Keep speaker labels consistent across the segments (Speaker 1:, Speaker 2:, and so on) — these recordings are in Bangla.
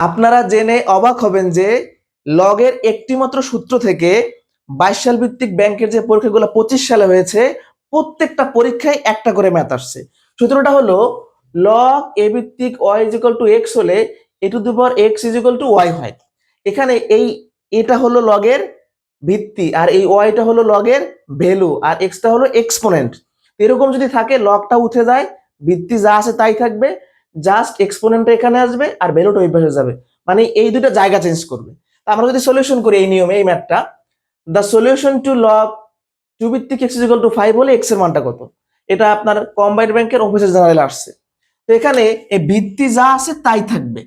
Speaker 1: আপনারা জেনে অবাক হবেন যে লগের একটি মাত্র সূত্র থেকে বাইশ সাল ভিত্তিক ব্যাংকের যে পরীক্ষাগুলো পঁচিশ সালে হয়েছে, প্রত্যেকটা পরীক্ষায় একটা করে ম্যাথ আসছে। সূত্রটা হলো লগ এ ভিত্তিক ওয়াই ইজিক্যাল টু এক্স হলে a to the power x is equal to y হয়। এখানে এই এটা হলো লগের ভিত্তি আর এই ওয়াইটা হলো লগের ভ্যালু আর এক্সটা হলো এক্সপোনেন্ট এরকম যদি থাকে লগটা উঠে যায়, ভিত্তি যা আছে তাই থাকবে। জাস্ট এক্সপোনেন্টটা এখানে আসবে আর ভ্যালুটা ওই পাশে যাবে। মানে এই দুটো জায়গা চেঞ্জ করবে। তা আমরা যদি সলিউশন করি এই নিয়মে, এই ম্যাথটা the solution to log two ভিত্তিক x is equal to five হলে এক্সের মানটা কত? এটা আপনার কম্বাইন্ড ব্যাংকের অফিসের জেনারেল আসছে। তো এখানে এই ভিত্তি যা আছে তাই থাকবে।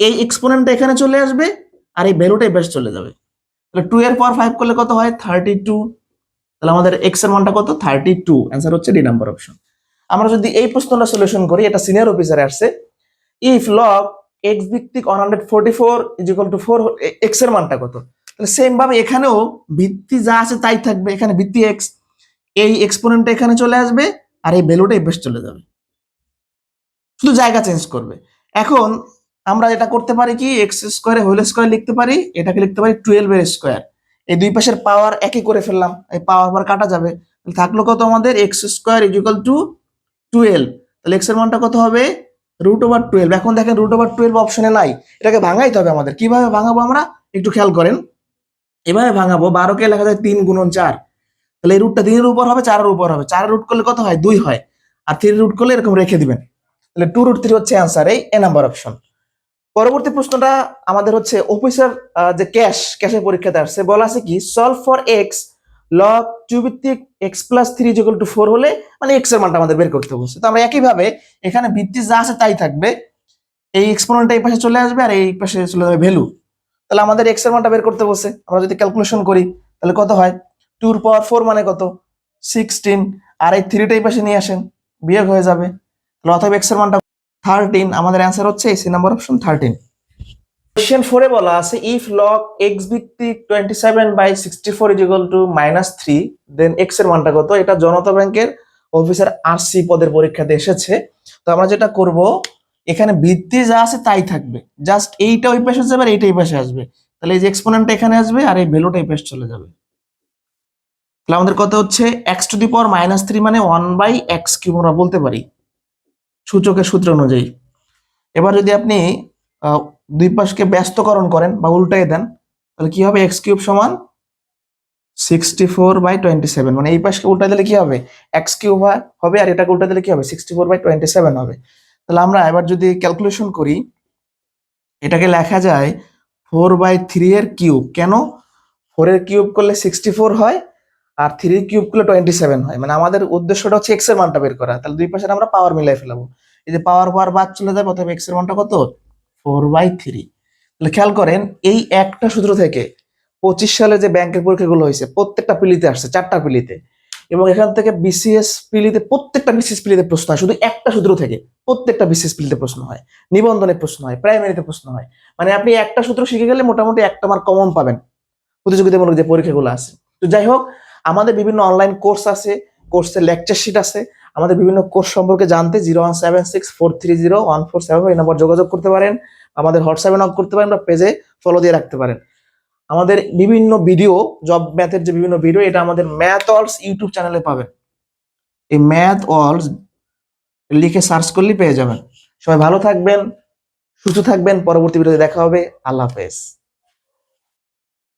Speaker 1: এই এক্সপোনেন্টটা এখানে চলে আসবে আর এই ভ্যালুটা পাশে চলে যাবে। তাহলে টু এর পর ফাইভ করলে কত হয়? থার্টি টু তাহলে আমাদের এক্সের মানটা কত? থার্টি টু অ্যান্সার হচ্ছে ডি নাম্বার অপশন আমরা যদি এই প্রশ্নটা সলিউশন করি, এটা সিনিয়র অফিসারে আসছে ইফ লগ এক্স ভিত্তিক one hundred forty four is equal to four এক্সের মানটা কত? তাহলে সেম ভাবে এখানেও ভিত্তি যা আছে তাই থাকবে, এখানে ভিত্তি এক্স এই এক্সপোনেন্টটা এখানে চলে আসবে, আর এই ভ্যালুটা এই চলে যাবে। শুধু জায়গা চেঞ্জ করবে। এখন আমরা এটা করতে পারি কি এক্স স্কোয়ারে হোল স্কোয়ার লিখতে পারি, এটাকে লিখতে পারি টুয়েলভ এর স্কোয়ার এই দুই পাশের পাওয়ার একই করে ফেললাম, এই পাওয়ার পাওয়ার কাটা যাবে। থাকল কত আমাদের? X square is equal to twelve তাহলে এক্সের মানটা কত হবে? রুট ওভার টুয়েলভ এখন দেখেন রুট ওভার টুয়েলভ অপশনে নাই এটাকে ভাঙাইতে হবে আমাদের। কীভাবে ভাঙাবো আমরা? একটু খেয়াল করেন। এভাবে ভাঙাবো। বারোকে লেখা যায় তিন গুণন চার। তাহলে এই রুটটা তিনের উপর হবে, চারের উপর হবে। চারের রুট করলে কত হয়? দুই হয়। আর থ্রি রুট করলে এরকম রেখে দিবেন। তাহলে টু রুট থ্রি হচ্ছে অ্যান্সার এই এ নাম্বার অপশন পরবর্তী প্রশ্নটা আমাদের হচ্ছে অফিসার যে ক্যাশ ক্যাশের পরীক্ষাতে আসছে। বলা আছে কি solve for x log two ভিত্তিক x plus three is equal to four হলে মানে এক্সের মানটা আমাদের বের করতে বলছে তো আমরা একইভাবে এখানে ভিত্তি যা আছে তাই থাকবে। এই এক্সপোনেন্টটা এই পাশে চলে আসবে আর এই পাশে চলে যাবে ভ্যালু তাহলে আমাদের এক্সের মানটা বের করতে বলছে আমরা যদি ক্যালকুলেশন করি, তাহলে কত হয়? টুর পাওয়ার ফোর মানে কত? সিক্সটিন আর এই থ্রিটা এই পাশে নিয়ে আসেন, বিয়োগ হয়ে যাবে। তাহলে অথবা এক্সের মানটা থার্টিন আমাদের অ্যান্সার হচ্ছে এই C number option thirteen question ফোরে বলা আছে ইফ লগ এক্স ভিত্তিক twenty seven by sixty four is equal to minus three then এক্সের মানটা কত? এটা জনতা ব্যাংকের অফিসার আর সি পদের পরীক্ষাতে এসেছে। তো আমরা যেটা করব, এখানে ভিত্তি যা আছে তাই থাকবে। জাস্ট এইটা ওই পাশে যাবে আর এইটা এই পাশে আসবে। তাহলে এই যে এক্সপোনেন্টটা এখানে আসবে আর এই ভ্যালুটা এই পাশে চলে যাবে। তাহলে আমাদের কত হচ্ছে? X to the power minus three মানে ওয়ান বাই এক্স কিউব আমরা বলতে পারি। সূচকের সূত্র অনুযায়ী। এবার যদি আপনি দুই পাশকে ব্যস্তকরণ করেন বা উল্টাই দেন, তাহলে কি হবে? এক্স কিউব সমান sixty four by twenty seven মানে এই পাশকে উল্টা দিলে কি হবে? এক্স কিউব হবে, আর এটাকে উল্টা দিলে কি হবে? Sixty four by twenty seven হবে। তাহলে আমরা এবার যদি ক্যালকুলেশন করি, এটাকে লেখা যায় ফোর বাই থ্রি এর কিউব। কেন? ফোর এর কিউব করলে সিক্সটি ফোর হয়, আর থ্রি কিউব করলে টোয়েন্টি সেভেন হয়। মানে আমাদের উদ্দেশ্যটা হচ্ছে এক্সের মানটা বের করা। তাহলে দুই পাশে আমরা পাওয়ার মিলাই ফেলাবো। এই যে পাওয়ার পাওয়ার বাদ চলে যাবে অথবা এক্সের মানটা কত? Four by three. তাহলে খেয়াল করেন, এই একটা সূত্র থেকে পঁচিশ সালে যে ব্যাংকের পরীক্ষাগুলো হয়েছে, প্রত্যেকটা পিলিতে আসছে, চারটা পিলিতে। এবং এখান থেকে বিসিএস পিলিতে প্রত্যেকটা বিসিএস পিলিতে প্রশ্ন হয়, শুধু একটা সূত্র থেকে প্রত্যেকটা বিসিএস পিলিতে প্রশ্ন হয়। নিবন্ধনে প্রশ্ন হয়, প্রাইমারিতে প্রশ্ন হয়। মানে আপনি একটা সূত্র শিখে গেলে মোটামুটি একটা মার্ক কমন পাবেন প্রতিযোগিতামূলক যে পরীক্ষাগুলো আছে। তো যাই হোক, আমাদের বিভিন্ন অনলাইন কোর্স আছে কোর্সের লেকচার শিট আছে। আমাদের বিভিন্ন কোর্স সম্পর্কে জানতে zero one seven six four three zero one four seven এই নম্বর যোগাযোগ করতে পারেন। আমাদের হোয়াটসঅ্যাপে নক করতে পারেন বা পেজে ফলো দিয়ে রাখতে পারেন। আমাদের বিভিন্ন ভিডিও জব ম্যাথের যে বিভিন্ন ভিডিও এটা আমাদের ম্যাথ অলস ইউটিউব চ্যানেলে পাবেন। এই ম্যাথ অলস লিখে সার্চ করলেই পেয়ে যাবেন। সবাই ভালো থাকবেন, সুস্থ থাকবেন, পরবর্তী ভিডিওতে দেখা হবে। আল্লাহ হাফেজ।